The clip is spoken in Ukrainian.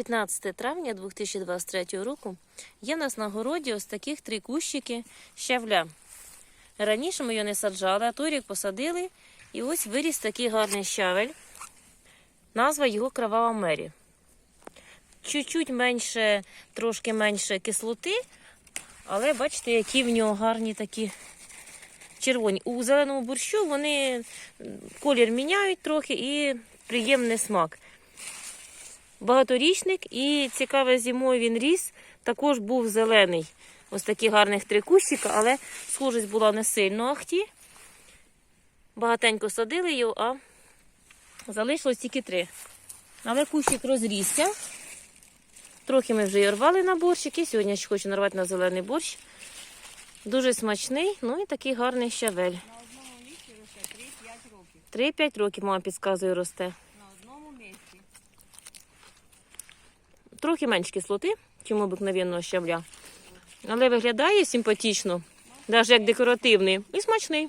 15 травня 2023 року є в нас на городі ось таких три кущики щавля. Раніше ми його не саджали, а той рік посадили, і ось виріс такий гарний щавель. Назва його Кровава Мері. Чуть-чуть менше, трошки менше кислоти, але бачите, які в нього гарні такі червоні. У зеленому борщу вони колір міняють трохи і приємний смак. Багаторічник і цікаве зимою він ріс. Також був зелений. Ось такі гарних три кущика, але схожість була не сильно ахті. Багатенько садили його, а залишилось тільки три. Але кущик розрісся. Трохи ми вже і рвали на борщик, і сьогодні ще хочу нарвати на зелений борщ. Дуже смачний, ну і такий гарний щавель. На одному місці росте 3-5 років. 3-5 років, мама підказує, росте. На одному місці. Трохи менш кислоти, чим обикновенного щавля. Але виглядає симпатично, навіть як декоративний. І смачний.